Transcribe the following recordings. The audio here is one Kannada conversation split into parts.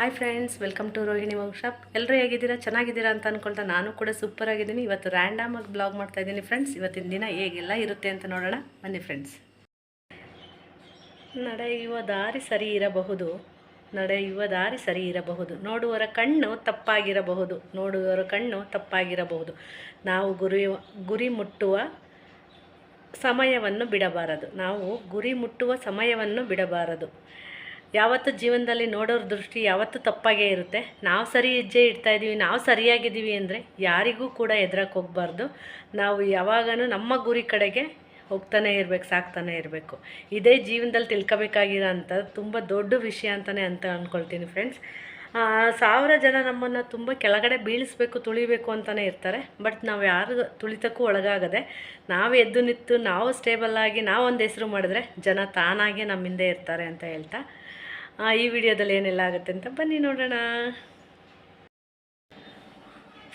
Hi friends welcome to Rohini workshop ಎಲ್ಲರೂ ಹೇಗಿದ್ದೀರಾ? ಚೆನ್ನಾಗಿದ್ದೀರಾ ಅಂತ ಅಂದ್ಕೊಳ್ತಾ ನಾನು ಕೂಡ ಸೂಪರ್ ಆಗಿದ್ದೀನಿ. ಇವತ್ತು ರ್ಯಾಂಡಮ್ ಆಗಿ ಬ್ಲಾಗ್ ಮಾಡ್ತಾ ಇದ್ದೀನಿ ಫ್ರೆಂಡ್ಸ್ ಇವತ್ತಿನ ದಿನ ಹೇಗೆಲ್ಲ ಇರುತ್ತೆ ಅಂತ ನೋಡೋಣ. ಬನ್ನಿ ಫ್ರೆಂಡ್ಸ್ ನಡೆಯುವ ದಾರಿ ಸರಿ ಇರಬಹುದು. ನಡೆಯುವ ದಾರಿ ಸರಿ ಇರಬಹುದು. ನೋಡುವರ ಕಣ್ಣು ತಪ್ಪಾಗಿರಬಹುದು. ನೋಡುವರ ಕಣ್ಣು ತಪ್ಪಾಗಿರಬಹುದು. ನಾವು ಗುರಿ ಗುರಿ ಮುಟ್ಟುವ ಸಮಯವನ್ನು ಬಿಡಬಾರದು. ನಾವು ಗುರಿ ಮುಟ್ಟುವ ಸಮಯವನ್ನು ಬಿಡಬಾರದು. ಯಾವತ್ತು ಜೀವನದಲ್ಲಿ ನೋಡೋರ ದೃಷ್ಟಿ ಯಾವತ್ತೂ ತಪ್ಪಾಗೇ ಇರುತ್ತೆ. ನಾವು ಸರಿ ಹೆಜ್ಜೆ ಇಡ್ತಾ ಇದ್ದೀವಿ, ನಾವು ಸರಿಯಾಗಿದ್ದೀವಿ ಅಂದರೆ ಯಾರಿಗೂ ಕೂಡ ಎದುರಕ್ಕೆ ಹೋಗಬಾರ್ದು. ನಾವು ಯಾವಾಗಲೂ ನಮ್ಮ ಗುರಿ ಕಡೆಗೆ ಹೋಗ್ತಾನೆ ಇರಬೇಕು, ಸಾಕ್ತಾನೆ ಇರಬೇಕು. ಇದೇ ಜೀವನದಲ್ಲಿ ತಿಳ್ಕೊಬೇಕಾಗಿರೋ ಅಂತ ತುಂಬ ದೊಡ್ಡ ವಿಷಯ ಅಂತಲೇ ಅಂತ ಅಂದ್ಕೊಳ್ತೀನಿ ಫ್ರೆಂಡ್ಸ್ ಸಾವಿರ ಜನ ನಮ್ಮನ್ನು ತುಂಬ ಕೆಳಗಡೆ ಬೀಳಿಸ್ಬೇಕು, ತುಳಿಬೇಕು ಅಂತಲೇ ಇರ್ತಾರೆ. ಬಟ್ ನಾವು ಯಾರು ತುಳಿತಕ್ಕೂ ಒಳಗಾಗದೆ ನಾವು ಎದ್ದು ನಿಂತು ನಾವು ಸ್ಟೇಬಲ್ ಆಗಿ ನಾವು ಒಂದು ಹೆಸರು ಮಾಡಿದ್ರೆ ಜನ ತಾನಾಗೆ ನಮ್ಮ ಹಿಂದೆ ಇರ್ತಾರೆ ಅಂತ ಹೇಳ್ತಾ ಈ ವಿಡಿಯೋದಲ್ಲಿ ಏನೆಲ್ಲ ಆಗುತ್ತೆ ಅಂತ ಬನ್ನಿ ನೋಡೋಣ.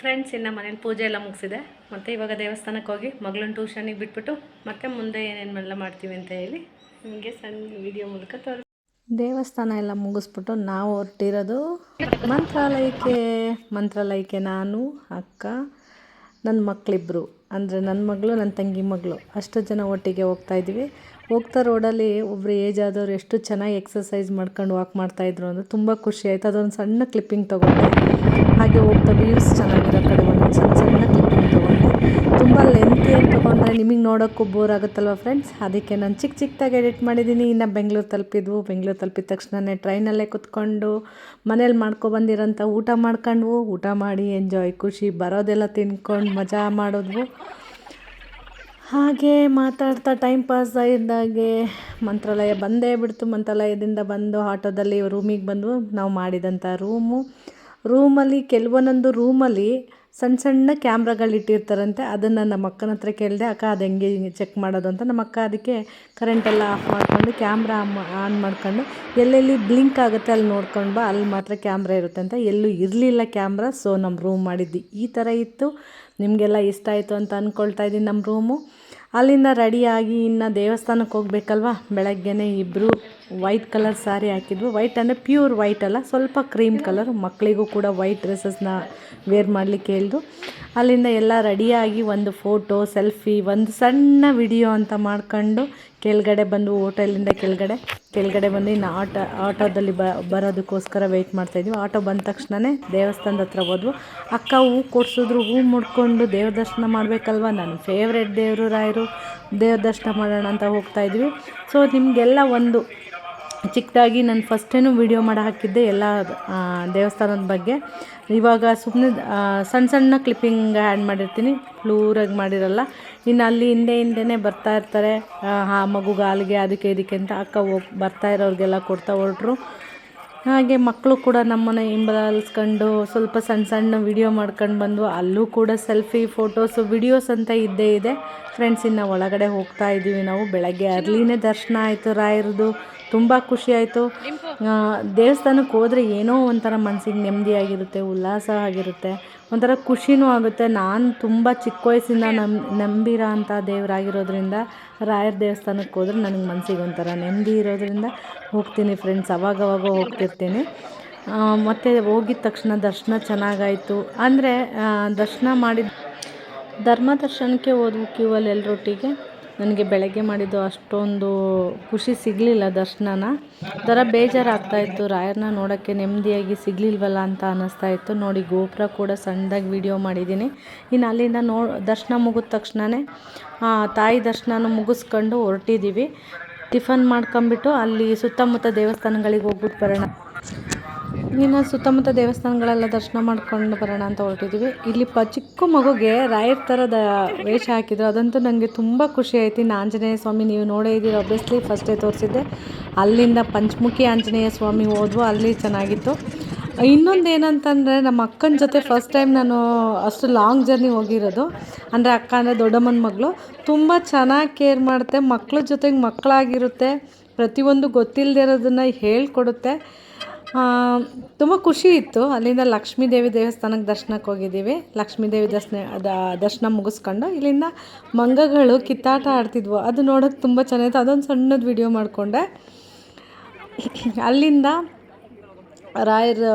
ಫ್ರೆಂಡ್ಸ್ ಇನ್ನು ಮನೇಲಿ ಪೂಜೆ ಎಲ್ಲ ಮುಗಿಸಿದೆ. ಮತ್ತು ಇವಾಗ ದೇವಸ್ಥಾನಕ್ಕೆ ಹೋಗಿ ಮಗಳನ್ನ ಟ್ಯೂಷನಿಗೆ ಬಿಟ್ಬಿಟ್ಟು ಮತ್ತೆ ಮುಂದೆ ಏನೇನೆಲ್ಲ ಮಾಡ್ತೀವಿ ಅಂತ ಹೇಳಿ ನಿಮಗೆ ಸಣ್ಣ ವಿಡಿಯೋ ಮೂಲಕ ತೋರಿಸ್ ದೇವಸ್ಥಾನ ಎಲ್ಲ ಮುಗಿಸ್ಬಿಟ್ಟು ನಾವು ಹೊರಟಿರೋದು ಮಂತ್ರಾಲಯಕ್ಕೆ. ಮಂತ್ರಾಲಯಕ್ಕೆ ನಾನು, ಅಕ್ಕ, ನನ್ನ ಮಕ್ಕಳಿಬ್ಬರು ಅಂದರೆ ನನ್ನ ಮಗಳು, ನನ್ನ ತಂಗಿ ಮಗಳು. ಅಷ್ಟು ಜನ ಒಟ್ಟಿಗೆ ಹೋಗ್ತಾ ಇದ್ದೀವಿ. ಹೋಗ್ತಾ ರೋಡಲ್ಲಿ ಒಬ್ಬರು ಏಜ್ ಆದವ್ರು ಎಷ್ಟು ಚೆನ್ನಾಗಿ ಎಕ್ಸಸೈಸ್ ಮಾಡ್ಕೊಂಡು ವಾಕ್ ಮಾಡ್ತಾಯಿದ್ರು ಅಂದರೆ ತುಂಬ ಖುಷಿ ಆಯಿತು. ಅದೊಂದು ಸಣ್ಣ ಕ್ಲಿಪ್ಪಿಂಗ್ ತೊಗೊಂಡೆ. ಹಾಗೆ ಹೋಗ್ತಾ ವ್ಯೂಸ್ ಚೆನ್ನಾಗಿರೋ ಕಡೆ ಒಂದೊಂದು ಸಣ್ಣ ಸಣ್ಣ ಕ್ಲಿಪ್ಪಿಂಗ್ ತೊಗೊಂಡೆ. ತುಂಬ ಲೆಂತಿ ಏನು ತೊಗೊಂಡ್ರೆ ನಿಮಗೆ ನೋಡೋಕ್ಕೂ ಬೋರ್ ಆಗುತ್ತಲ್ವ ಫ್ರೆಂಡ್ಸ್ ಅದಕ್ಕೆ ನಾನು ಚಿಕ್ಕ ಚಿಕ್ಕದಾಗಿ ಎಡಿಟ್ ಮಾಡಿದ್ದೀನಿ ಇನ್ನು ಬೆಂಗಳೂರು ತಲುಪಿದ್ವು. ಬೆಂಗಳೂರು ತಲುಪಿದ ತಕ್ಷಣವೇ ಟ್ರೈನಲ್ಲೇ ಕುತ್ಕೊಂಡು ಮನೇಲಿ ಮಾಡ್ಕೊಬಂದಿರೋಂಥ ಊಟ ಮಾಡ್ಕೊಂಡ್ವು. ಊಟ ಮಾಡಿ ಎಂಜಾಯ್ ಖುಷಿ, ಬರೋದೆಲ್ಲ ತಿನ್ಕೊಂಡು ಮಜಾ ಮಾಡಿದ್ವು. ಹಾಗೆ ಮಾತಾಡ್ತಾ ಟೈಮ್ ಪಾಸ್ ಆಗಿದ್ದಾಗೆ ಮಂತ್ರಾಲಯ ಬಂದೇ ಬಿಡ್ತು. ಮಂತ್ರಾಲಯದಿಂದ ಬಂದು ಆಟೋದಲ್ಲಿ ರೂಮಿಗೆ ಬಂದು ನಾವು ಮಾಡಿದಂಥ ರೂಮು ರೂಮಲ್ಲಿ ಕೆಲವೊಂದೊಂದು ರೂಮಲ್ಲಿ ಸಣ್ಣ ಸಣ್ಣ ಕ್ಯಾಮ್ರಾಗಳು ಇಟ್ಟಿರ್ತಾರಂತೆ, ಅದನ್ನು ನಮ್ಮ ಅಕ್ಕನ ಹತ್ರ ಕೇಳಿದೆ, ಅಕ್ಕ, ಅದು ಹೆಂಗೆ ಚೆಕ್ ಮಾಡೋದು? ಅಂತ ನಮ್ಮ ಅಕ್ಕ ಅದಕ್ಕೆ ಕರೆಂಟೆಲ್ಲ ಆಫ್ ಮಾಡಿಕೊಂಡು ಕ್ಯಾಮ್ರಾ ಆನ್ ಮಾಡ್ಕೊಂಡು, ಎಲ್ಲೆಲ್ಲಿ ಬ್ಲಿಂಕ್ ಆಗುತ್ತೆ ಅಲ್ಲಿ ನೋಡ್ಕೊಂಡು ಬಾ, ಅಲ್ಲಿ ಮಾತ್ರ ಕ್ಯಾಮ್ರಾ ಇರುತ್ತೆ ಅಂತ, ಎಲ್ಲೂ ಇರಲಿಲ್ಲ ಕ್ಯಾಮ್ರಾ ಸೊ ನಮ್ಮ ರೂಮ್ ಮಾಡಿದ್ವಿ. ಈ ಥರ ಇತ್ತು. ನಿಮಗೆಲ್ಲ ಇಷ್ಟ ಆಯಿತು ಅಂತ ಅಂದ್ಕೊಳ್ತಾ ಇದ್ದೀನಿ ನಮ್ಮ ರೂಮು ಅಲ್ಲಿಂದ ರೆಡಿಯಾಗಿ ಇನ್ನು ದೇವಸ್ಥಾನಕ್ಕೆ ಹೋಗ್ಬೇಕಲ್ವ? ಬೆಳಗ್ಗೆನೇ ಇಬ್ಬರು ವೈಟ್ ಕಲರ್ ಸ್ಯಾರಿ ಹಾಕಿದ್ವು. ವೈಟ್ ಅಂದರೆ ಪ್ಯೂರ್ ವೈಟ್ ಅಲ್ಲ, ಸ್ವಲ್ಪ ಕ್ರೀಮ್ ಕಲರ್ ಮಕ್ಕಳಿಗೂ ಕೂಡ ವೈಟ್ ಡ್ರೆಸ್ಸಸ್ನ ವೇರ್ ಮಾಡಲಿಕ್ಕೆ ಹೇಳ್ದು. ಅಲ್ಲಿಂದ ಎಲ್ಲ ರೆಡಿಯಾಗಿ ಒಂದು ಫೋಟೋ ಸೆಲ್ಫಿ ಒಂದು ಸಣ್ಣ ವಿಡಿಯೋ ಅಂತ ಮಾಡ್ಕೊಂಡು ಕೆಳಗಡೆ ಬಂದು ಹೋಟೆಲಿಂದ ಕೆಳಗಡೆ ಕೆಳಗಡೆ ಬಂದು ಇನ್ನು ಆಟೋ, ಆಟೋದಲ್ಲಿ ಬ, ಬರೋದಕ್ಕೋಸ್ಕರ ವೆಯ್ಟ್ ಮಾಡ್ತಾಯಿದ್ವಿ ಆಟೋ ಬಂದ ತಕ್ಷಣವೇ ದೇವಸ್ಥಾನದ ಹತ್ರ ಹೋದ್ವು. ಅಕ್ಕ ಹೂ ಕೊಡ್ಸಿದ್ರು, ಹೂ ಮುಡ್ಕೊಂಡು ದೇವ್ರ ದರ್ಶನ ಮಾಡಬೇಕಲ್ವ? ನನ್ನ ಫೇವ್ರೆಟ್ ದೇವರು ರಾಯರು, ದೇವ್ರ ದರ್ಶನ ಮಾಡೋಣ ಅಂತ ಹೋಗ್ತಾಯಿದ್ವಿ ಸೊ ನಿಮಗೆಲ್ಲ ಒಂದು ಚಿಕ್ಕದಾಗಿ ನಾನು ಫಸ್ಟ್ ಟೈಮು ವೀಡಿಯೋ ಮಾಡಿ ಹಾಕಿದ್ದೆ ಎಲ್ಲ ದೇವಸ್ಥಾನದ ಬಗ್ಗೆ. ಇವಾಗ ಸುಮ್ಮನೆ ಸಣ್ಣ ಸಣ್ಣ ಕ್ಲಿಪ್ಪಿಂಗ್ ಆ್ಯಡ್ ಮಾಡಿರ್ತೀನಿ. ಫ್ಲೂರಾಗಿ ಮಾಡಿರಲ್ಲ. ಇನ್ನು ಅಲ್ಲಿ ಹಿಂದೆ ಹಿಂದೆನೇ ಬರ್ತಾ ಇರ್ತಾರೆ. ಆ, ಮಗು ಗಾಲಿಗೆ ಅದಕ್ಕೆ ಇದಕ್ಕೆ ಅಂತ ಅಕ್ಕ ಹೋಗಿ ಬರ್ತಾ ಇರೋರಿಗೆಲ್ಲ ಕೊಡ್ತಾ ಹೊರಟ್ರು. ಹಾಗೆ ಮಕ್ಕಳು ಕೂಡ ನಮ್ಮನ್ನು ಹಿಂಬಾಲಿಸ್ಕೊಂಡು ಸ್ವಲ್ಪ ಸಣ್ಣ ಸಣ್ಣ ವಿಡಿಯೋ ಮಾಡ್ಕೊಂಡು ಬಂದು ಅಲ್ಲೂ ಕೂಡ ಸೆಲ್ಫಿ ಫೋಟೋಸು ವಿಡಿಯೋಸ್ ಅಂತ ಇದ್ದೇ ಇದೆ. ಫ್ರೆಂಡ್ಸ್ ಇನ್ನು ಒಳಗಡೆ ಹೋಗ್ತಾ ಇದ್ದೀವಿ ನಾವು. ಬೆಳಗ್ಗೆ ಅರ್ಲಿನೇ ದರ್ಶನ ಆಯಿತು ರಾಯರದು. ತುಂಬ ಖುಷಿಯಾಯಿತು ದೇವಸ್ಥಾನಕ್ಕೆ ಹೋದರೆ ಏನೋ ಒಂಥರ ಮನಸ್ಸಿಗೆ ನೆಮ್ಮದಿಯಾಗಿರುತ್ತೆ ಉಲ್ಲಾಸ ಆಗಿರುತ್ತೆ. ಒಂಥರ ಖುಷಿನೂ ಆಗುತ್ತೆ. ನಾನು ತುಂಬ ಚಿಕ್ಕ ವಯಸ್ಸಿಂದ ನಮ್ಮ ನಂಬಿರೋ ಅಂಥ ದೇವರಾಗಿರೋದ್ರಿಂದ ರಾಯರ ದೇವಸ್ಥಾನಕ್ಕೆ ಹೋದ್ರೆ ನನಗೆ ಮನಸ್ಸಿಗೆ ಒಂಥರ ನೆಮ್ಮದಿ ಇರೋದ್ರಿಂದ ಹೋಗ್ತೀನಿ ಫ್ರೆಂಡ್ಸ್ ಅವಾಗವಾಗ ಹೋಗ್ತಿರ್ತೀನಿ. ಮತ್ತು ಹೋಗಿದ ತಕ್ಷಣ ದರ್ಶನ ಚೆನ್ನಾಗಾಯಿತು. ಅಂದರೆ ದರ್ಶನ ಮಾಡಿದ ಧರ್ಮ ದರ್ಶನಕ್ಕೆ ಹೋದ್ವು ಕ್ಯೂವಲ್ಲಿ ಎಲ್ಲರೊಟ್ಟಿಗೆ ನನಗೆ ಬೆಳಗ್ಗೆ ಮಾಡಿದ್ದು ಅಷ್ಟೊಂದು ಖುಷಿ ಸಿಗಲಿಲ್ಲ ದರ್ಶನನ. ಥರ ಬೇಜಾರಾಗ್ತಾ ಇತ್ತು. ರಾಯರನ್ನ ನೋಡೋಕ್ಕೆ ನೆಮ್ಮದಿಯಾಗಿ ಸಿಗಲಿಲ್ವಲ್ಲ ಅಂತ ಅನ್ನಿಸ್ತಾ ಇತ್ತು. ನೋಡಿ, ಗೋಪುರ ಕೂಡ ಸಣ್ಣದಾಗಿ ವಿಡಿಯೋ ಮಾಡಿದ್ದೀನಿ. ಇನ್ನು ಅಲ್ಲಿಂದ ನೋ, ದರ್ಶನ ಮುಗಿದ ತಕ್ಷಣವೇ ತಾಯಿ ದರ್ಶನನೂ ಮುಗಿಸ್ಕೊಂಡು ಹೊರಟಿದ್ದೀವಿ ಟಿಫನ್ ಮಾಡ್ಕೊಂಬಿಟ್ಟು ಅಲ್ಲಿ ಸುತ್ತಮುತ್ತ ದೇವಸ್ಥಾನಗಳಿಗೆ ಹೋಗ್ಬಿಟ್ಟು ಬರೋಣ. ಇನ್ನು ಸುತ್ತಮುತ್ತ ದೇವಸ್ಥಾನಗಳೆಲ್ಲ ದರ್ಶನ ಮಾಡ್ಕೊಂಡು ಬರೋಣ ಅಂತ ಹೊರಟಿದ್ದೀವಿ ಇಲ್ಲಿ ಪ ಚಿಕ್ಕ ಮಗುಗೆ ರಾಯರ್ ಥರದ ವೇಷ ಹಾಕಿದ್ರು. ಅದಂತೂ ನನಗೆ ತುಂಬ ಖುಷಿ ಆಯ್ತು. ಇನ್ನು ಆಂಜನೇಯ ಸ್ವಾಮಿ ನೀವು ನೋಡೇ ಇದ್ದೀರಿ? ಒಬ್ವಿಯಸ್ಲಿ ಫಸ್ಟೇ ತೋರಿಸಿದ್ದೆ. ಅಲ್ಲಿಂದ ಪಂಚಮುಖಿ ಆಂಜನೇಯ ಸ್ವಾಮಿ ಹೋದ್ವು. ಅಲ್ಲಿ ಚೆನ್ನಾಗಿತ್ತು. ಇನ್ನೊಂದು ಏನಂತಂದರೆ, ನಮ್ಮ ಅಕ್ಕನ ಜೊತೆ ಫಸ್ಟ್ ಟೈಮ್ ನಾನು ಅಷ್ಟು ಲಾಂಗ್ ಜರ್ನಿ ಹೋಗಿರೋದು. ಅಂದರೆ ಅಕ್ಕ ಅಂದರೆ ದೊಡ್ಡಮ್ಮನ ಮಗಳು. ತುಂಬ ಚೆನ್ನಾಗಿ ಕೇರ್ ಮಾಡುತ್ತೆ. ಮಕ್ಕಳ ಜೊತೆಗೆ ಮಕ್ಕಳಾಗಿರುತ್ತೆ ಪ್ರತಿಯೊಂದು ಗೊತ್ತಿಲ್ಲದೆ ಇರೋದನ್ನು ಹೇಳ್ಕೊಡುತ್ತೆ. ತುಂಬ ಖುಷಿ ಇತ್ತು. ಅಲ್ಲಿಂದ ಲಕ್ಷ್ಮೀ ದೇವಿ ದೇವಸ್ಥಾನಕ್ಕೆ ದರ್ಶನಕ್ಕೆ ಹೋಗಿದ್ದೀವಿ. ಲಕ್ಷ್ಮೀ ದೇವಿ ದರ್ಶನ ದರ್ಶನ ಮುಗಿಸ್ಕೊಂಡು ಇಲ್ಲಿಂದ ಮಂಗಗಳು ಕಿತ್ತಾಟ ಆಡ್ತಿದ್ವು. ಅದು ನೋಡೋಕೆ ತುಂಬ ಚೆನ್ನಾಗಿತ್ತು. ಅದೊಂದು ಸಣ್ಣದು ವಿಡಿಯೋ ಮಾಡಿಕೊಂಡೆ. ಅಲ್ಲಿಂದ ರಾಯರ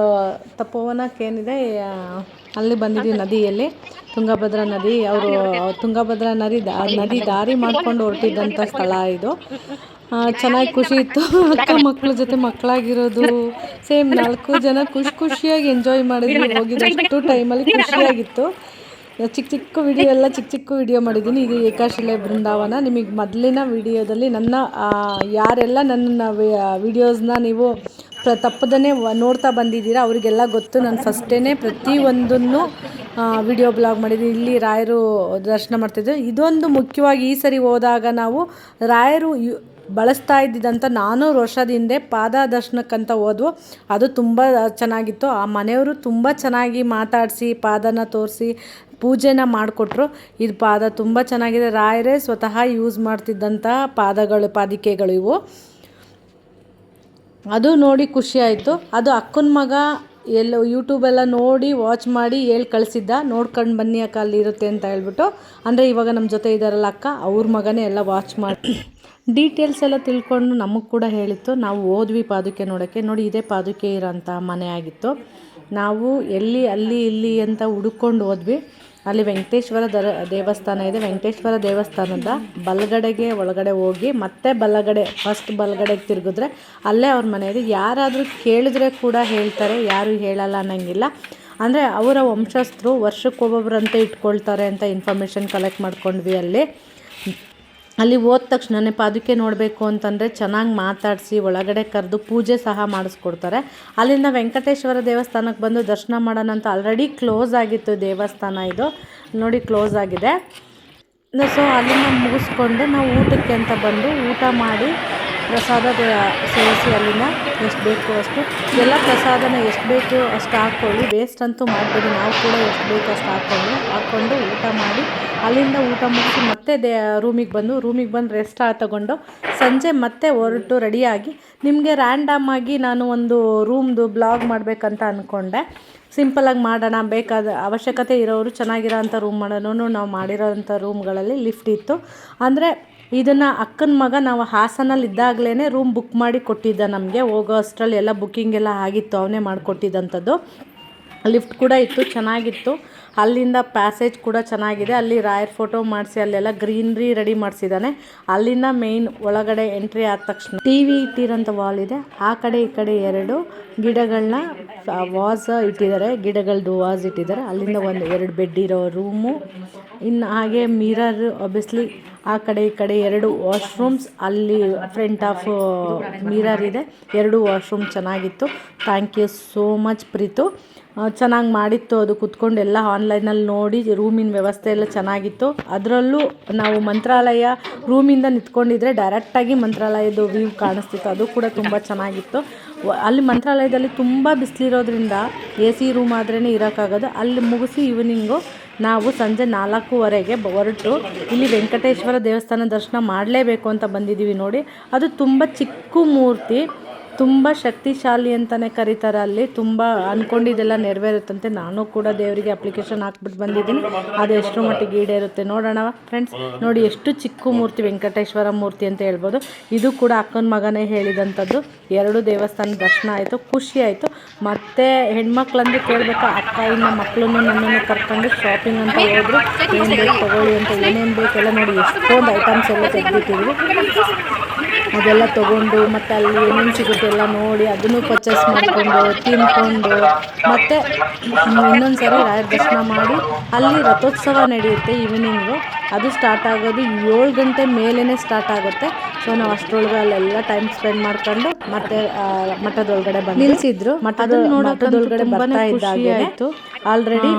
ತಪೋವನಕ್ಕೇನಿದೆ ಅಲ್ಲಿ ಬಂದಿದ್ದೀವಿ ನದಿಯಲ್ಲಿ. ತುಂಗಭದ್ರಾ ನದಿ, ಅವರು, ತುಂಗಭದ್ರಾ ನದಿ ದಾ, ನದಿ ದಾರಿ ಮಾಡ್ಕೊಂಡು ಹೊರಟಿದ್ದಂಥ ಸ್ಥಳ ಇದು. ಚೆನ್ನಾಗಿ ಖುಷಿ ಇತ್ತು. ಅಕ್ಕ ಮಕ್ಕಳ ಜೊತೆ ಮಕ್ಕಳಾಗಿರೋದು. ಸೇಮ್ ನಾಲ್ಕು ಜನ ಖುಷಿ ಖುಷಿಯಾಗಿ ಎಂಜಾಯ್ ಮಾಡಿದ್ವಿ ಹೋಗಿದ್ದಷ್ಟು ಟೈಮಲ್ಲಿ ಖುಷಿಯಾಗಿತ್ತು. ಚಿಕ್ಕ ಚಿಕ್ಕ ವಿಡಿಯೋ ಎಲ್ಲ ಚಿಕ್ಕ ಚಿಕ್ಕ ವಿಡಿಯೋ ಮಾಡಿದ್ದೀನಿ. ಇದು ಏಕಾಶಿಲೆ ಬೃಂದಾವನ. ನಿಮಗೆ ಮೊದಲಿನ ವಿಡಿಯೋದಲ್ಲಿ ನನ್ನ ಯಾರೆಲ್ಲ ನನ್ನ ವಿಡಿಯೋಸ್ನ ನೀವು ಪ್ರ ತಪ್ಪದನ್ನೇ ನೋಡ್ತಾ ಬಂದಿದ್ದೀರಾ ಅವರಿಗೆಲ್ಲ ಗೊತ್ತು. ನಾನು ಫಸ್ಟೇ ಪ್ರತಿಯೊಂದನ್ನು ವಿಡಿಯೋ ಬ್ಲಾಗ್ ಮಾಡಿದ್ದೀನಿ. ಇಲ್ಲಿ ರಾಯರು ದರ್ಶನ ಮಾಡ್ತಿದ್ದೆ ಇದೊಂದು ಮುಖ್ಯವಾಗಿ ಈ ಸರಿ ಹೋದಾಗ ನಾವು ರಾಯರು ಬಳಸ್ತಾ ಇದ್ದಿದ್ದಂಥ ನಾನ್ನೂರು ವರ್ಷದ ಹಿಂದೆ ಪಾದ ದರ್ಶನಕ್ಕಂತ ಹೋದ್ವು. ಅದು ತುಂಬ ಚೆನ್ನಾಗಿತ್ತು. ಆ ಮನೆಯವರು ತುಂಬ ಚೆನ್ನಾಗಿ ಮಾತಾಡಿಸಿ, ಪಾದನ ತೋರಿಸಿ, ಪೂಜೆನ ಮಾಡಿಕೊಟ್ರು. ಇದು ಪಾದ ತುಂಬ ಚೆನ್ನಾಗಿದೆ. ರಾಯರೇ ಸ್ವತಃ ಯೂಸ್ ಮಾಡ್ತಿದ್ದಂಥ ಪಾದಗಳು, ಪಾದಿಕೆಗಳು ಇವು. ಅದು ನೋಡಿ ಖುಷಿಯಾಯಿತು ಅದು ಅಕ್ಕನ ಮಗ ಎಲ್ಲ ಯೂಟ್ಯೂಬೆಲ್ಲ ನೋಡಿ ವಾಚ್ ಮಾಡಿ ಹೇಳಿ ಕಳಿಸಿದ್ದ. ನೋಡ್ಕೊಂಡು ಬನ್ನಿ ಅಕ್ಕ, ಅಲ್ಲಿ ಇರುತ್ತೆ ಅಂತ ಹೇಳ್ಬಿಟ್ಟು. ಅಂದರೆ ಇವಾಗ ನಮ್ಮ ಜೊತೆ ಇದ್ದಾರಲ್ಲ ಅಕ್ಕ, ಅವ್ರ ಮಗನೇ ಎಲ್ಲ ವಾಚ್ ಮಾಡಿ. ಡೀಟೇಲ್ಸ್ ಎಲ್ಲ ತಿಳ್ಕೊಂಡು ನಮಗೆ ಕೂಡ ಹೇಳಿತ್ತು. ನಾವು ಹೋದ್ವಿ ಪಾದುಕೆ ನೋಡೋಕ್ಕೆ. ನೋಡಿ, ಇದೇ ಪಾದುಕೆ ಇರೋಂಥ ಮನೆ ಆಗಿತ್ತು. ನಾವು ಎಲ್ಲಿ, ಅಲ್ಲಿ, ಇಲ್ಲಿ ಅಂತ ಹುಡುಕೊಂಡು ಹೋದ್ವಿ. ಅಲ್ಲಿ ವೆಂಕಟೇಶ್ವರ ದರ, ದೇವಸ್ಥಾನ ಇದೆ. ವೆಂಕಟೇಶ್ವರ ದೇವಸ್ಥಾನದ ಬಲಗಡೆಗೆ ಒಳಗಡೆ ಹೋಗಿ, ಮತ್ತೆ ಬಲಗಡೆ ಫಸ್ಟ್ ಬಲಗಡೆಗೆ ತಿರುಗಿದ್ರೆ ಅಲ್ಲೇ ಅವ್ರ ಮನೆ ಇದೆ. ಯಾರಾದರೂ ಕೇಳಿದ್ರೆ ಕೂಡ ಹೇಳ್ತಾರೆ. ಯಾರು ಹೇಳಲ್ಲ ಅನ್ನಂಗಿಲ್ಲ. ಅಂದರೆ ಅವರ ವಂಶಸ್ಥರು ವರ್ಷಕ್ಕೊಬ್ಬೊಬ್ರಂತೆ ಇಟ್ಕೊಳ್ತಾರೆ ಅಂತ ಇನ್ಫಾರ್ಮೇಷನ್ ಕಲೆಕ್ಟ್ ಮಾಡ್ಕೊಂಡ್ವಿ ಅಲ್ಲಿ. ಅಲ್ಲಿ ಹೋದ ತಕ್ಷಣನೇ ಪಾದುಕೆ ನೋಡಬೇಕು ಅಂತಂದರೆ ಚೆನ್ನಾಗಿ ಮಾತಾಡಿಸಿ ಒಳಗಡೆ ಕರೆದು ಪೂಜೆ ಸಹ ಮಾಡಿಸ್ಕೊಡ್ತಾರೆ. ಅಲ್ಲಿಂದ ವೆಂಕಟೇಶ್ವರ ದೇವಸ್ಥಾನಕ್ಕೆ ಬಂದು ದರ್ಶನ ಮಾಡೋಣ ಅಂತ ಆಲ್ರೆಡಿ ಕ್ಲೋಸ್ ಆಗಿತ್ತು ದೇವಸ್ಥಾನ ಇದು. ನೋಡಿ ಕ್ಲೋಸ್ ಆಗಿದೆ. ಸೊ ಅಲ್ಲಿಂದ ಮುಗಿಸ್ಕೊಂಡು ನಾವು ಊಟಕ್ಕೆ ಅಂತ ಬಂದು ಊಟ ಮಾಡಿ ಪ್ರಸಾದ ಸೇರಿಸಿ ಅಲ್ಲಿನ ಎಷ್ಟು ಬೇಕು ಅಷ್ಟು. ಎಲ್ಲ ಪ್ರಸಾದನ ಎಷ್ಟು ಬೇಕು ಅಷ್ಟು ಹಾಕ್ಕೊಳ್ಳಿ. ವೇಸ್ಟ್ ಅಂತೂ ಮಾಡಬೇಡಿ. ನಾವು ಕೂಡ ಎಷ್ಟು ಬೇಕು ಅಷ್ಟು ಹಾಕ್ಕೊಂಡು ಹಾಕ್ಕೊಂಡು ಊಟ ಮಾಡಿ ಅಲ್ಲಿಂದ ಊಟ ಮುಗಿಸಿ ಮತ್ತೆ ದೇ ರೂಮಿಗೆ ಬಂದು ರೂಮಿಗೆ ಬಂದು ರೆಸ್ಟ್ ತಗೊಂಡು ಸಂಜೆ ಮತ್ತೆ ಹೊರಟು ರೆಡಿಯಾಗಿ ನಿಮಗೆ ರ್ಯಾಂಡಮ್ ಆಗಿ ನಾನು ಒಂದು ರೂಮ್ದು ಬ್ಲಾಗ್ ಮಾಡಬೇಕಂತ ಅಂದ್ಕೊಂಡೆ ಸಿಂಪಲಾಗಿ ಮಾಡೋಣ. ಬೇಕಾದ ಅವಶ್ಯಕತೆ ಇರೋರು ಚೆನ್ನಾಗಿರೋ ಅಂಥ ರೂಮ್ ಮಾಡೋಣ ನಾವು ಮಾಡಿರೋಂಥ ರೂಮ್ಗಳಲ್ಲಿ ಲಿಫ್ಟ್ ಇತ್ತು. ಅಂದರೆ ಇದನ್ನು ಅಕ್ಕನ ಮಗ ನಾವು ಹಾಸನಲ್ಲಿ ಇದ್ದಾಗಲೇ ರೂಮ್ ಬುಕ್ ಮಾಡಿ ಕೊಟ್ಟಿದ್ದ ನಮಗೆ. ಹೋಗೋ ಅಷ್ಟರಲ್ಲಿ ಎಲ್ಲ ಬುಕ್ಕಿಂಗ್ ಎಲ್ಲ ಆಗಿತ್ತು, ಅವನೇ ಮಾಡಿಕೊಟ್ಟಿದ್ದಂಥದ್ದು ಲಿಫ್ಟ್ ಕೂಡ ಇತ್ತು, ಚೆನ್ನಾಗಿತ್ತು. ಅಲ್ಲಿಂದ ಪ್ಯಾಸೇಜ್ ಕೂಡ ಚೆನ್ನಾಗಿದೆ. ಅಲ್ಲಿ ರಾಯರ್ ಫೋಟೋ ಮಾಡಿಸಿ, ಅಲ್ಲೆಲ್ಲ ಗ್ರೀನ್ರಿ ರೆಡಿ ಮಾಡಿಸಿದ್ದಾನೆ ಅಲ್ಲಿಂದ ಮೇನ್ ಒಳಗಡೆ ಎಂಟ್ರಿ ಆದ ತಕ್ಷಣ ಟಿ ವಿ ಇಟ್ಟಿರೋಂಥ ವಾಲ್ ಇದೆ. ಆ ಕಡೆ ಈ ಕಡೆ ಎರಡು ಗಿಡಗಳನ್ನ ವಾಸ ಇಟ್ಟಿದ್ದಾರೆ ಗಿಡಗಳದ್ದು ವಾಸ್ ಇಟ್ಟಿದ್ದಾರೆ. ಅಲ್ಲಿಂದ ಒಂದು ಎರಡು ಬೆಡ್ ಇರೋ ರೂಮು. ಇನ್ನು ಹಾಗೆ ಮಿರರ್ ಒಬ್ಬಿಯಸ್ಲಿ ಆ ಕಡೆ ಈ ಕಡೆ ಎರಡು ವಾಶ್ರೂಮ್ಸ್. ಅಲ್ಲಿ ಫ್ರಂಟ್ ಆಫ್ ಮಿರರ್ ಇದೆ. ಎರಡು ವಾಶ್ರೂಮ್ ಚೆನ್ನಾಗಿತ್ತು. Thank you so much Preethu. ಚೆನ್ನಾಗಿ ಮಾಡಿತ್ತು ಅದು ಕುತ್ಕೊಂಡು ಎಲ್ಲ ಆನ್ಲೈನಲ್ಲಿ ನೋಡಿ, ರೂಮಿನ ವ್ಯವಸ್ಥೆ ಎಲ್ಲ ಚೆನ್ನಾಗಿತ್ತು. ಅದರಲ್ಲೂ ನಾವು ಮಂತ್ರಾಲಯ ರೂಮಿಂದ ನಿಂತ್ಕೊಂಡಿದ್ರೆ ಡೈರೆಕ್ಟಾಗಿ ಮಂತ್ರಾಲಯದ ವ್ಯೂ ಕಾಣಿಸ್ತಿತ್ತು. ಅದು ಕೂಡ ತುಂಬ ಚೆನ್ನಾಗಿತ್ತು. ಅಲ್ಲಿ ಅಲ್ಲಿ ಮಂತ್ರಾಲಯದಲ್ಲಿ ತುಂಬ ಬಿಸಿಲಿರೋದ್ರಿಂದ ಎ ಸಿ ರೂಮ್ ಆದ್ರೇ ಇರೋಕ್ಕಾಗೋದು. ಅಲ್ಲಿ ಮುಗಿಸಿ ಈವ್ನಿಂಗು ನಾವು ಸಂಜೆ ನಾಲ್ಕೂವರೆಗೆ ಹೊರಟು ಇಲ್ಲಿ ವೆಂಕಟೇಶ್ವರ ದೇವಸ್ಥಾನ ದರ್ಶನ ಮಾಡಲೇಬೇಕು ಅಂತ ಬಂದಿದ್ದೀವಿ ನೋಡಿ. ಅದು ತುಂಬ ಚಿಕ್ಕ ಮೂರ್ತಿ. ತುಂಬ ಶಕ್ತಿಶಾಲಿ ಅಂತಲೇ ಕರೀತಾರೆ ಅಲ್ಲಿ. ತುಂಬ ಅಂದ್ಕೊಂಡಿದ್ದೆಲ್ಲ ನೆರವೇರುತ್ತಂತೆ. ನಾನು ಕೂಡ ದೇವರಿಗೆ ಅಪ್ಲಿಕೇಶನ್ ಹಾಕ್ಬಿಟ್ಟು ಬಂದಿದ್ದೀನಿ. ಅದು ಎಷ್ಟು ಮಟ್ಟಿಗೆ ಈಡೇರುತ್ತೆ ನೋಡೋಣ. ಫ್ರೆಂಡ್ಸ್ ನೋಡಿ ಎಷ್ಟು ಚಿಕ್ಕ ಮೂರ್ತಿ ವೆಂಕಟೇಶ್ವರ ಮೂರ್ತಿ ಅಂತ ಹೇಳ್ಬೋದು. ಇದು ಕೂಡ ಅಕ್ಕನ ಮಗನೇ ಹೇಳಿದಂಥದ್ದು. ಎರಡು ದೇವಸ್ಥಾನ ದರ್ಶನ ಆಯಿತು, ಖುಷಿ ಆಯಿತು. ಮತ್ತು ಹೆಣ್ಮಕ್ಳಂದು ಕೇಳಬೇಕು, ಅಕ್ಕ ಇನ್ನು ಮಕ್ಕಳನ್ನು ನನ್ನನ್ನು ಕರ್ಕೊಂಡು ಶಾಪಿಂಗ್ ಅಂತ ಹೇಳಿದ್ರು ಏನು ಬೇಕು ತೊಗೊಳ್ಳಿ ಅಂತ ಏನೇನು ಬೇಕೆಲ್ಲ ನೋಡಿ ಎಷ್ಟೊಂದು ಐಟಮ್ಸ್ ಎಲ್ಲ ತೆಗೆದಿಟ್ಟಿದ್ವಿ. ಅದೆಲ್ಲ ತೊಗೊಂಡು ಮತ್ತು ಅಲ್ಲಿ ಏನೇನು ಸಿಗುತ್ತೆ ಎಲ್ಲ ನೋಡಿ ಅದನ್ನು ಪರ್ಚೇಸ್ ಮಾಡಿಕೊಂಡು ತಿನ್ಕೊಂಡು ಮತ್ತು ಇನ್ನೊಂದು ಸಾರಿ ರಾಯರ ದರ್ಶನ ಮಾಡಿ ಅಲ್ಲಿ ರಥೋತ್ಸವ ನಡೆಯುತ್ತೆ ಈವ್ನಿಂಗು ಅದು ಸ್ಟಾರ್ಟ್ ಆಗೋದು ಏಳು ಗಂಟೆ ಮೇಲೇ ಸ್ಟಾರ್ಟ್ ಆಗುತ್ತೆ. ಸೊ ನಾವು ಅಷ್ಟರೊಳಗೆ ಅಲ್ಲೆಲ್ಲ ಟೈಮ್ ಸ್ಪೆಂಡ್ ಮಾಡ್ಕೊಂಡು ಮತ್ತೆ ಮಠದೊಳಗಡೆ ಬಂದು ನಿಲ್ಲಿಸಿದ್ರು ಮಠದ ಮಠದೊಳಗಡೆ ಬರ್ತಾ ಇದ್ದಾಗೆ ಆಲ್ರೆಡಿ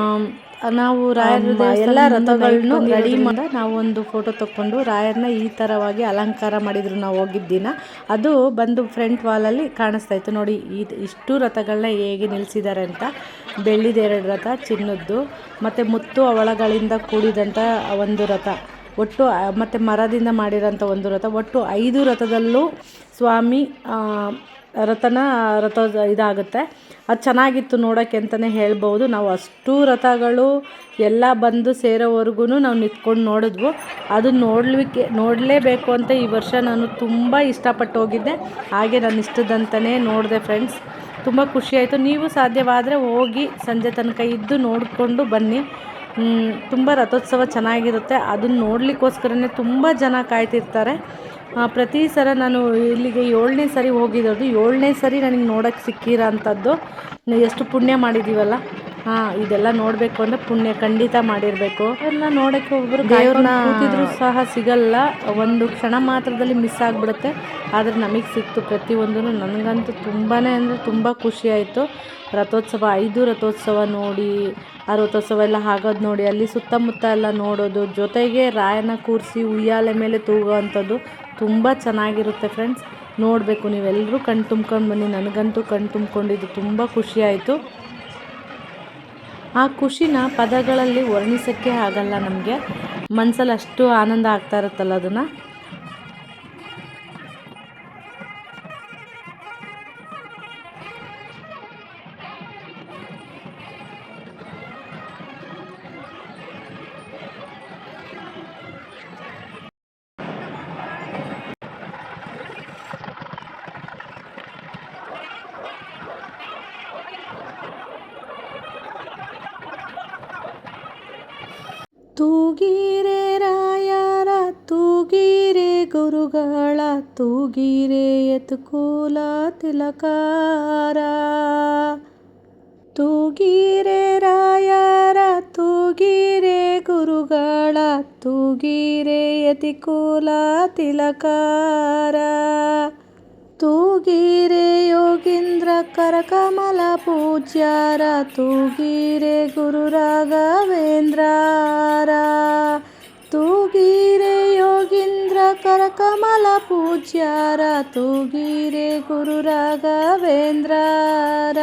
ನಾವು ರಾಯರ ಎಲ್ಲ ರಥಗಳನ್ನು ರೆಡಿ ಮಾಡಿ ನಾವು ಒಂದು ಫೋಟೋ ತಕ್ಕೊಂಡು ರಾಯರನ್ನ ಈ ಥರವಾಗಿ ಅಲಂಕಾರ ಮಾಡಿದ್ರು ನಾವು ಹೋಗಿದ್ದ ದಿನ. ಅದು ಬಂದು ಫ್ರಂಟ್ ವಾಲಲ್ಲಿ ಕಾಣಿಸ್ತಾ ಇತ್ತು. ನೋಡಿ ಇದು ಇಷ್ಟು ರಥಗಳನ್ನ ಹೇಗೆ ನಿಲ್ಲಿಸಿದ್ದಾರೆ ಅಂತ. ಬೆಳ್ಳಿದ ಎರಡು ರಥ ಚಿನ್ನದ್ದು ಮತ್ತು ಮುತ್ತು ಅವಳಗಳಿಂದ ಕೂಡಿದಂಥ ಒಂದು ರಥ. ಒಟ್ಟು ಮತ್ತು ಮರದಿಂದ ಮಾಡಿರೋಂಥ ಒಂದು ರಥ. ಒಟ್ಟು ಐದು ರಥದಲ್ಲೂ ಸ್ವಾಮಿ ರಥನ ರಥ ಇದಾಗುತ್ತೆ. ಅದು ಚೆನ್ನಾಗಿತ್ತು ನೋಡೋಕ್ಕೆ ಅಂತಲೇ ಹೇಳ್ಬೋದು ನಾವು ಅಷ್ಟು ರಥಗಳು ಎಲ್ಲ ಬಂದು ಸೇರೋವರೆಗೂ ನಾವು ನಿಂತ್ಕೊಂಡು ನೋಡಿದ್ವು. ಅದು ನೋಡಲಿಕ್ಕೆ, ನೋಡಲೇಬೇಕು ಅಂತ ಈ ವರ್ಷ ನಾನು ತುಂಬ ಇಷ್ಟಪಟ್ಟು ಹೋಗಿದ್ದೆ. ಹಾಗೆ ನಾನು ಇಷ್ಟದಂತಲೇ ನೋಡಿದೆ ಫ್ರೆಂಡ್ಸ್. ತುಂಬ ಖುಷಿಯಾಯಿತು ನೀವು ಸಾಧ್ಯವಾದರೆ ಹೋಗಿ ಸಂಜೆ ತನಕ ಇದ್ದು ನೋಡಿಕೊಂಡು ಬನ್ನಿ. ತುಂಬ ರಥೋತ್ಸವ ಚೆನ್ನಾಗಿರುತ್ತೆ. ಅದನ್ನು ನೋಡಲಿಕ್ಕೋಸ್ಕರನೇ ತುಂಬ ಜನ ಕಾಯ್ತಿರ್ತಾರೆ. ಪ್ರತಿ ಸಲ ನಾನು ಇಲ್ಲಿಗೆ ಏಳನೇ ಸರಿ ಹೋಗಿರೋದು. ಏಳನೇ ಸರಿ ನನಗೆ ನೋಡೋಕ್ಕೆ ಸಿಕ್ಕಿರೋ ಅಂಥದ್ದು. ಎಷ್ಟು ಪುಣ್ಯ ಮಾಡಿದ್ದೀವಲ್ಲ ಹಾಂ ಇದೆಲ್ಲ ನೋಡಬೇಕು ಅಂದರೆ ಪುಣ್ಯ ಖಂಡಿತ ಮಾಡಿರಬೇಕು. ಅವ್ರನ್ನ ನೋಡೋಕ್ಕೆ ಒಬ್ಬರು ದೇವ್ರನ್ನ ಕೂತಿದ್ರು ಸಹ ಸಿಗಲ್ಲ. ಒಂದು ಕ್ಷಣ ಮಾತ್ರದಲ್ಲಿ ಮಿಸ್ ಆಗಿಬಿಡುತ್ತೆ. ಆದರೆ ನಮಗೆ ಸಿಕ್ತು ಪ್ರತಿಯೊಂದೂ ನನಗಂತೂ ತುಂಬಾ ಅಂದರೆ ತುಂಬ ಖುಷಿ ಆಯಿತು. ರಥೋತ್ಸವ ಐದು ರಥೋತ್ಸವ ನೋಡಿ ಆ ರಥೋತ್ಸವ ಎಲ್ಲ ಆಗೋದು ನೋಡಿ, ಅಲ್ಲಿ ಸುತ್ತಮುತ್ತ ಎಲ್ಲ ನೋಡೋದು, ಜೊತೆಗೆ ರಾಯನ ಕೂರಿಸಿ ಉಯ್ಯಾಲೆ ಮೇಲೆ ತೂಗೋ ಅಂಥದ್ದು ತುಂಬ ಚೆನ್ನಾಗಿರುತ್ತೆ ಫ್ರೆಂಡ್ಸ್ ನೋಡಬೇಕು ನೀವೆಲ್ಲರೂ ಕಣ್ಣು ತುಂಬ್ಕೊಂಡು ಬನ್ನಿ, ನನಗಂತೂ ಕಣ್ಣು ತುಂಬ್ಕೊಂಡಿದ್ದು ತುಂಬ ಖುಷಿಯಾಯಿತು ಆ ಖುಷಿನ ಪದಗಳಲ್ಲಿ ವರ್ಣಿಸೋಕ್ಕೆ ಆಗಲ್ಲ ನಮಗೆ. ಮನಸ್ಸಲ್ಲಿ ಅಷ್ಟು ಆನಂದ ಆಗ್ತಾ ಇರುತ್ತಲ್ಲ ಅದನ್ನು. ತೂಗಿರೆ ರಾಯರ ತೂಗಿರೆ ಗುರುಗಳ ತೂಗಿರೆ ಎತುಕೂಲ ತಿಲಕಾರ ತೂಗಿರೆ ರಾಯರ ತೂಗಿರೆ ಗುರುಗಳ ತೂಗಿರೆ ಯತಿಕುಲ ತಿಲಕಾರ ತೂಗಿರೆ ಯೋಗೀಂದ್ರ ಕರಕಮಲ ಪೂಜ್ಯಾರ, ತೂಗಿರೆ ಗುರು ರಾಘವೇಂದ್ರಾರ. ತೂಗಿರೆ ಯೋಗೀಂದ್ರ ಕರಕಮಲ ಪೂಜ್ಯಾರ, ತೂಗಿರೆ ಗುರು ರಾಘವೇಂದ್ರಾರ.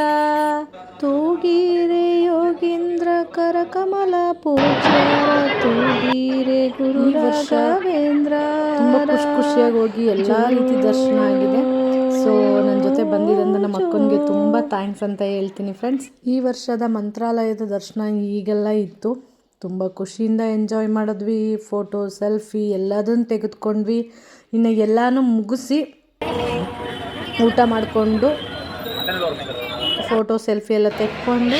ತೂಗಿರೆ ಯೋಗೀಂದ್ರ ಕರಕಮಲ ಪೂಜ್ಯಾರ, ತೂಗಿರೆ ಗುರು ರಾಘವೇಂದ್ರ ಖುಷಿ ಖುಷಿಯಾಗಿ ಹೋಗಿ ಎಲ್ಲ ರೀತಿ ದರ್ಶನ ಆಗಿದೆ. ಸೊ ನನ್ನ ಜೊತೆ ಬಂದಿದ್ದಂಥ ನಮ್ಮ ಅಕ್ಕನಿಗೆ ತುಂಬ ಥ್ಯಾಂಕ್ಸ್ ಅಂತ ಹೇಳ್ತೀನಿ ಫ್ರೆಂಡ್ಸ್ ಈ ವರ್ಷದ ಮಂತ್ರಾಲಯದ ದರ್ಶನ ಈಗೆಲ್ಲ ಇತ್ತು. ತುಂಬ ಖುಷಿಯಿಂದ ಎಂಜಾಯ್ ಮಾಡಿದ್ವಿ. ಫೋಟೋ ಸೆಲ್ಫಿ ಎಲ್ಲದನ್ನು ತೆಗೆದುಕೊಂಡ್ವಿ. ಇನ್ನು ಎಲ್ಲನೂ ಮುಗಿಸಿ ಊಟ ಮಾಡಿಕೊಂಡು ಫೋಟೋ ಸೆಲ್ಫಿ ಎಲ್ಲ ತೆಕ್ಕೊಂಡು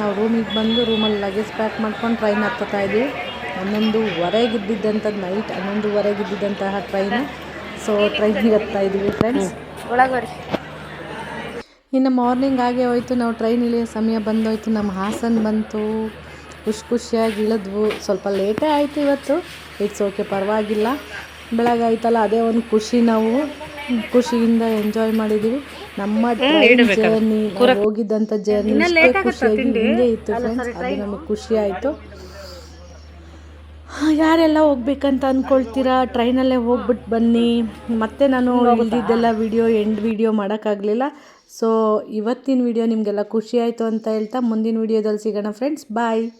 ನಾವು ರೂಮಿಗೆ ಬಂದು ರೂಮಲ್ಲಿ ಲಗೇಜ್ ಪ್ಯಾಕ್ ಮಾಡ್ಕೊಂಡು ಟ್ರೈನ್ ಹತ್ತುತ್ತಾ ಇದ್ವಿ. ಹನ್ನೊಂದುವರೆಗೆ ಇದ್ದಿದ್ದಂಥದ್ದು ನೈಟ್ ಹನ್ನೊಂದುವರೆಗೆ ಇದ್ದಿದ್ದಂತಹ ಟ್ರೈನು ಸೊ ಟ್ರೈನಿಗೆ ಹತ್ತಾ ಇದ್ದೀವಿ ಫ್ರೆಂಡ್ಸ್ ಒಳಗೆ ಬರ್ರಿ ಇನ್ನು ಮಾರ್ನಿಂಗ್ ಆಗೇ ಹೋಯ್ತು. ನಾವು ಟ್ರೈನ್ ಇಳಿಯೋ ಸಮಯ ಬಂದೋಯ್ತು. ನಮ್ಮ ಹಾಸನ್ ಬಂತು. ಖುಷಿ ಖುಷಿಯಾಗಿ ಇಳಿದ್ವು. ಸ್ವಲ್ಪ ಲೇಟೇ ಆಯಿತು ಇವತ್ತು. ಇಟ್ಸ್ ಓಕೆ ಪರವಾಗಿಲ್ಲ. ಬೆಳಗ್ಗೆ ಆಯ್ತಲ್ಲ ಅದೇ ಒಂದು ಖುಷಿ ನಾವು. ಖುಷಿಯಿಂದ ಎಂಜಾಯ್ ಮಾಡಿದ್ದೀವಿ ನಮ್ಮ ಟ್ರೈನ್ ಜರ್ನಿ ಹೋಗಿದ್ದಂಥ ಜರ್ನಿ ಖುಷಿಯಾಗಿ ಹಿಂಗೆ ಇತ್ತು ಫ್ರೆಂಡ್ಸ್ ಅದು ನಮಗೆ ಖುಷಿ ಆಯಿತು. ಯಾರೆಲ್ಲ ಹೋಗ್ಬೇಕಂತ ಅಂದ್ಕೊಳ್ತೀರಾ ಟ್ರೈನಲ್ಲೇ ಹೋಗ್ಬಿಟ್ಟು ಬನ್ನಿ. ಮತ್ತೆ ನಾನು ಇಲ್ದಿದ್ದೆಲ್ಲ ವಿಡಿಯೋ ಎಂಡ್ ವಿಡಿಯೋ ಮಾಡೋಕ್ಕಾಗಲಿಲ್ಲ. ಸೊ ಇವತ್ತಿನ ವಿಡಿಯೋ ನಿಮಗೆಲ್ಲ ಖುಷಿ ಆಯಿತು ಅಂತ ಹೇಳ್ತಾ ಮುಂದಿನ ವಿಡಿಯೋದಲ್ಲಿ ಸಿಗೋಣ ಫ್ರೆಂಡ್ಸ್ ಬಾಯ್